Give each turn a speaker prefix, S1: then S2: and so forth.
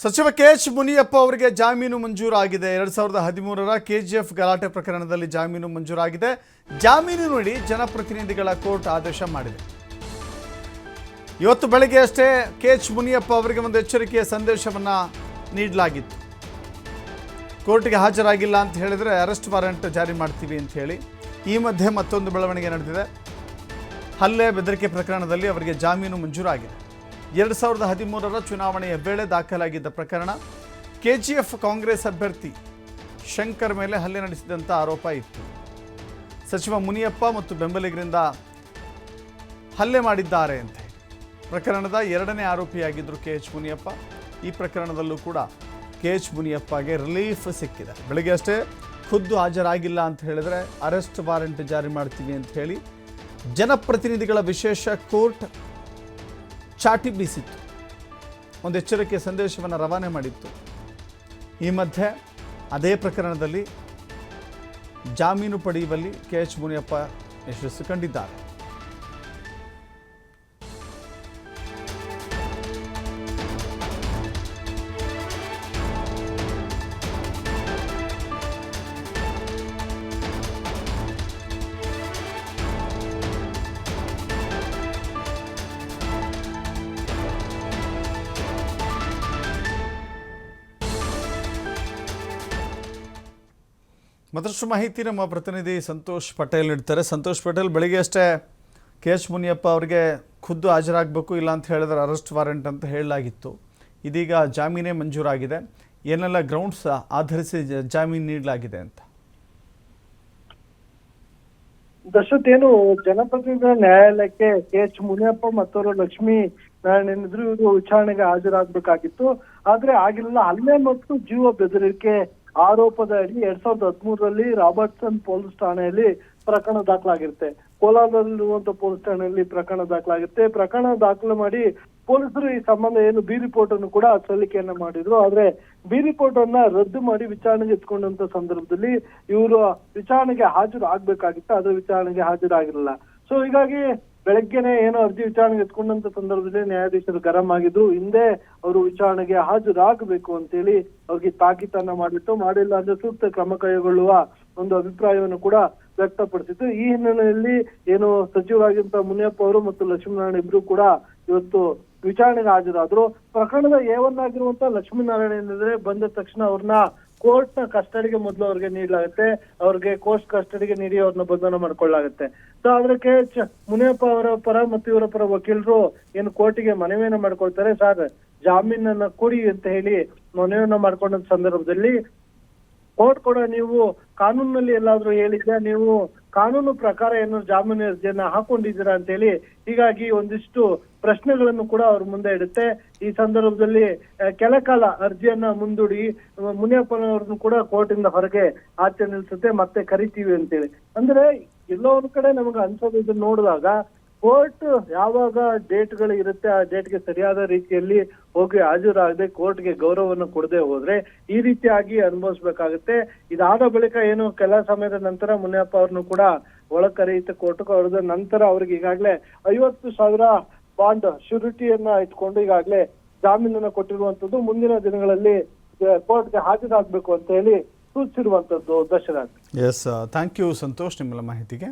S1: ಸಚಿವ K H Muniyappa ಅವರಿಗೆ ಜಾಮೀನು ಮಂಜೂರಾಗಿದೆ. ಎರಡು ಸಾವಿರದ ಹದಿಮೂರರ ಕೆಜಿಎಫ್ ಗಲಾಟೆ ಪ್ರಕರಣದಲ್ಲಿ ಜಾಮೀನು ಮಂಜೂರಾಗಿದೆ. ಜಾಮೀನು ನೋಡಿ ಜನಪ್ರತಿನಿಧಿಗಳ ಕೋರ್ಟ್ ಆದೇಶ ಮಾಡಿದೆ. ಇವತ್ತು ಬೆಳಗ್ಗೆ ಅಷ್ಟೇ ಕೆ ಎಚ್ ಮುನಿಯಪ್ಪ ಅವರಿಗೆ ಒಂದು ಎಚ್ಚರಿಕೆಯ ಸಂದೇಶವನ್ನು ನೀಡಲಾಗಿತ್ತು. ಕೋರ್ಟ್ಗೆ ಹಾಜರಾಗಿಲ್ಲ ಅಂತ ಹೇಳಿದರೆ ಅರೆಸ್ಟ್ ವಾರೆಂಟ್ ಜಾರಿ ಮಾಡ್ತೀವಿ ಅಂತ ಹೇಳಿ ಈ ಮಧ್ಯೆ ಮತ್ತೊಂದು ಬೆಳವಣಿಗೆ ನಡೆದಿದೆ. ಹಲ್ಲೆ ಬೆದರಿಕೆ ಪ್ರಕರಣದಲ್ಲಿ ಅವರಿಗೆ ಜಾಮೀನು ಮಂಜೂರಾಗಿದೆ. ಎರಡು ಸಾವಿರದ ಹದಿಮೂರರ ಚುನಾವಣೆಯ ವೇಳೆ ದಾಖಲಾಗಿದ್ದ ಪ್ರಕರಣ, ಕೆಜಿಎಫ್ ಕಾಂಗ್ರೆಸ್ ಅಭ್ಯರ್ಥಿ ಶಂಕರ್ ಮೇಲೆ ಹಲ್ಲೆ ನಡೆಸಿದಂಥ ಆರೋಪ ಇತ್ತು. ಸಚಿವ ಮುನಿಯಪ್ಪ ಮತ್ತು ಬೆಂಬಲಿಗರಿಂದ ಹಲ್ಲೆ ಮಾಡಿದ್ದಾರೆ ಅಂತ. ಪ್ರಕರಣದ ಎರಡನೇ ಆರೋಪಿಯಾಗಿದ್ದರು ಕೆ ಎಚ್ ಮುನಿಯಪ್ಪ. ಈ ಪ್ರಕರಣದಲ್ಲೂ ಕೂಡ ಕೆ ಎಚ್ ಮುನಿಯಪ್ಪಗೆ ರಿಲೀಫ್ ಸಿಕ್ಕಿದೆ. ಬೆಳಗ್ಗೆ ಅಷ್ಟೇ ಖುದ್ದು ಹಾಜರಾಗಿಲ್ಲ ಅಂತ ಹೇಳಿದರೆ ಅರೆಸ್ಟ್ ವಾರೆಂಟ್ ಜಾರಿ ಮಾಡ್ತೀವಿ ಅಂತ ಹೇಳಿ ಜನಪ್ರತಿನಿಧಿಗಳ ವಿಶೇಷ ಕೋರ್ಟ್ ಚಾಟಿ ಬೀಸಿತ್ತು. ಒಂದು ಎಚ್ಚರಿಕೆ ಸಂದೇಶವನ್ನು ರವಾನೆ ಮಾಡಿತ್ತು. ಈ ಮಧ್ಯೆ ಅದೇ ಪ್ರಕರಣದಲ್ಲಿ ಜಾಮೀನು ಪಡೆಯುವಲ್ಲಿ ಕೆ ಎಚ್ ಮುನಿಯಪ್ಪ ಯಶಸ್ಸು ಕಂಡಿದ್ದಾರೆ. ಮತ್ತಷ್ಟು ಮಾಹಿತಿ ನಮ್ಮ ಪ್ರತಿನಿಧಿ ಸಂತೋಷ್ ಪಟೇಲ್ ನೀಡ್ತಾರೆ ಸಂತೋಷ್ ಪಟೇಲ್, ಬೆಳಿಗ್ಗೆ ಅಷ್ಟೇ ಕೆ ಎಚ್ ಮುನಿಯಪ್ಪ ಅವರಿಗೆ ಖುದ್ದು ಹಾಜರಾಗಬೇಕು, ಇಲ್ಲ ಅಂತ ಹೇಳಿದ್ರೆ ಅರೆಸ್ಟ್ ವಾರೆಂಟ್ ಅಂತ ಹೇಳಲಾಗಿತ್ತು. ಇದೀಗ ಜಾಮೀನೇ ಮಂಜೂರಾಗಿದೆ. ಏನೆಲ್ಲ ಗ್ರೌಂಡ್ಸ್ ಆಧರಿಸಿ ಜಾಮೀನು ನೀಡಲಾಗಿದೆ ಅಂತ?
S2: ದಶತ್ ಏನು ಜನಪ್ರತಿನಿಧಿಗಳ ನ್ಯಾಯಾಲಯಕ್ಕೆ ಕೆ ಎಚ್ ಮುನಿಯಪ್ಪ ಮತ್ತವರು ಲಕ್ಷ್ಮೀ ನಾರಾಯಣ ಏನಿದ್ರು ಇವರು ವಿಚಾರಣೆಗೆ ಹಾಜರಾಗಬೇಕಾಗಿತ್ತು. ಆದ್ರೆ ಆಗಿಲ್ಲ. ಅಲ್ಲೇ ಮತ್ತು ಜೀವ ಬೆದರಿಕೆ ಆರೋಪದ ಅಡಿ ಎರಡ್ ಸಾವಿರದ ಹದಿಮೂರರಲ್ಲಿ ರಾಬರ್ಟ್ಸನ್ ಪೊಲೀಸ್ ಠಾಣೆಯಲ್ಲಿ ಪ್ರಕರಣ ದಾಖಲಾಗಿರುತ್ತೆ. ಕೋಲಾರದಲ್ಲಿರುವಂತ ಪೊಲೀಸ್ ಠಾಣೆಯಲ್ಲಿ ಪ್ರಕರಣ ದಾಖಲಾಗಿರುತ್ತೆ. ಪ್ರಕರಣ ದಾಖಲು ಮಾಡಿ ಪೊಲೀಸರು ಈ ಸಂಬಂಧ ಏನು ಬಿ ರಿಪೋರ್ಟ್ ಅನ್ನು ಕೂಡ ಸಲ್ಲಿಕೆಯನ್ನ ಮಾಡಿದ್ರು. ಆದ್ರೆ ಬಿ ರಿಪೋರ್ಟ್ ಅನ್ನ ರದ್ದು ಮಾಡಿ ವಿಚಾರಣೆಗೆ ಎತ್ಕೊಂಡಂತ ಸಂದರ್ಭದಲ್ಲಿ ಇವರು ವಿಚಾರಣೆಗೆ ಹಾಜರು ಆಗ್ಬೇಕಾಗಿತ್ತು. ಆದ್ರೆ ವಿಚಾರಣೆಗೆ ಹಾಜರಾಗಿರಲಿಲ್ಲ. ಸೊ ಹೀಗಾಗಿ ಬೆಳಗ್ಗೆನೆ ಏನೋ ಅರ್ಜಿ ವಿಚಾರಣೆಗೆ ಎತ್ಕೊಂಡಂತ ಸಂದರ್ಭದಲ್ಲಿ ನ್ಯಾಯಾಧೀಶರು ಗರಂ ಆಗಿದ್ರು. ಹಿಂದೆ ಅವರು ವಿಚಾರಣೆಗೆ ಹಾಜರಾಗಬೇಕು ಅಂತೇಳಿ ಅವ್ರಿಗೆ ತಾಕೀತನ್ನ ಮಾಡಿತ್ತು. ಮಾಡಿಲ್ಲ ಅಂದ್ರೆ ಸೂಕ್ತ ಕ್ರಮ ಕೈಗೊಳ್ಳುವ ಒಂದು ಅಭಿಪ್ರಾಯವನ್ನು ಕೂಡ ವ್ಯಕ್ತಪಡಿಸಿತ್ತು ಈ ಹಿನ್ನೆಲೆಯಲ್ಲಿ ಏನು ಸಚಿವರಾಗಿದ್ದ ಮುನಿಯಪ್ಪ ಅವರು ಮತ್ತು ಲಕ್ಷ್ಮೀನಾರಾಯಣ ಇಬ್ರು ಕೂಡ ಇವತ್ತು ವಿಚಾರಣೆಗೆ ಹಾಜರಾದ್ರು. ಪ್ರಕರಣದ ಏವನ್ನಾಗಿರುವಂತ ಲಕ್ಷ್ಮೀನಾರಾಯಣ ಏನಿದ್ರೆ ಬಂದ ತಕ್ಷಣ ಅವ್ರನ್ನ ಕೋರ್ಟ್ನ ಕಸ್ಟಡಿಗೆ ಮೊದಲು ಅವ್ರಿಗೆ ನೀಡಲಾಗುತ್ತೆ, ಅವ್ರಿಗೆ ಕೋರ್ಟ್ ಕಸ್ಟಡಿಗೆ ನೀಡಿ ಅವ್ರನ್ನ ಬಂಧನ ಮಾಡ್ಕೊಳ್ಳಾಗುತ್ತೆ. ಸೊ ಅದಕ್ಕೆ ಮುನಿಯಪ್ಪ ಅವರ ಪರ ಮತ್ತು ಇವರ ಪರ ವಕೀಲರು ಏನು ಕೋರ್ಟಿಗೆ ಮನವಿಯನ್ನ ಮಾಡ್ಕೊಳ್ತಾರೆ? ಸರ್, ಜಾಮೀನನ್ನ ಕೊಡಿ ಅಂತ ಹೇಳಿ ಮನವಿಯನ್ನ ಮಾಡ್ಕೊಂಡ ಸಂದರ್ಭದಲ್ಲಿ ಕೋರ್ಟ್ ಕೂಡ ನೀವು ಕಾನೂನಿನಲ್ಲಿ ಎಲ್ಲಾದ್ರೂ ಹೇಳಿದ್ರೆ ನೀವು ಕಾನೂನು ಪ್ರಕಾರ ಏನು ಜಾಮೀನು ಅರ್ಜಿಯನ್ನ ಹಾಕೊಂಡಿದ್ದೀರಾ ಅಂತ ಹೇಳಿ ಹೀಗಾಗಿ ಒಂದಿಷ್ಟು ಪ್ರಶ್ನೆಗಳನ್ನು ಕೂಡ ಅವ್ರ ಮುಂದೆ ಇಡುತ್ತೆ. ಈ ಸಂದರ್ಭದಲ್ಲಿ ಆ, ಕೆಲ ಕಾಲ ಅರ್ಜಿಯನ್ನ ಮುಂದೂಡಿ ಮುನಿಯಪ್ಪನವ್ರನ್ನು ಕೂಡ ಕೋರ್ಟಿಂದ ಹೊರಗೆ ಆಚೆ ನಿಲ್ಸುತ್ತೆ ಮತ್ತೆ ಕರಿತೀವಿ ಅಂತೇಳಿ. ಅಂದ್ರೆ ಎಲ್ಲೋ ಒಂದ್ ಕಡೆ ನಮಗೆ ಅನ್ಸೋದು ಇದನ್ನ ನೋಡಿದಾಗ ಕೋರ್ಟ್ ಯಾವಾಗ ಡೇಟ್ಗಳು ಇರುತ್ತೆ, ಆ ಡೇಟ್ಗೆ ಸರಿಯಾದ ರೀತಿಯಲ್ಲಿ ಹೋಗಿ ಹಾಜರಾಗದೆ ಕೋರ್ಟ್ಗೆ ಗೌರವವನ್ನು ಕೊಡದೆ ಹೋದ್ರೆ ಈ ರೀತಿಯಾಗಿ ಅನುಭವಿಸ್ಬೇಕಾಗುತ್ತೆ. ಇದಾದ ಬಳಿಕ ಏನು ಕೆಲ ಸಮಯದ ನಂತರ ಮುನಿಯಪ್ಪ ಅವ್ರನ್ನು ಕೂಡ ಒಳ ಕರೆಯುತ್ತೆ ಕೋರ್ಟ್ ಅವ್ರದ ನಂತರ ಅವ್ರಿಗೆ ಈಗಾಗಲೇ ಐವತ್ತು ಸಾವಿರ ಬಾಂಡ್ ಶ್ಯೂರಿಟಿಯನ್ನ ಇಟ್ಕೊಂಡು ಈಗಾಗಲೇ ಜಾಮೀನನ್ನ ಕೊಟ್ಟಿರುವಂತದ್ದು ಮುಂದಿನ ದಿನಗಳಲ್ಲಿ ಕೋರ್ಟ್ಗೆ ಹಾಜರಾಗಬೇಕು ಅಂತ ಹೇಳಿ ಸೂಚಿಸಿರುವಂತದ್ದು Dasharath
S1: S thank you Santosh ನಿಮ್ಮೆಲ್ಲ ಮಾಹಿತಿಗೆ.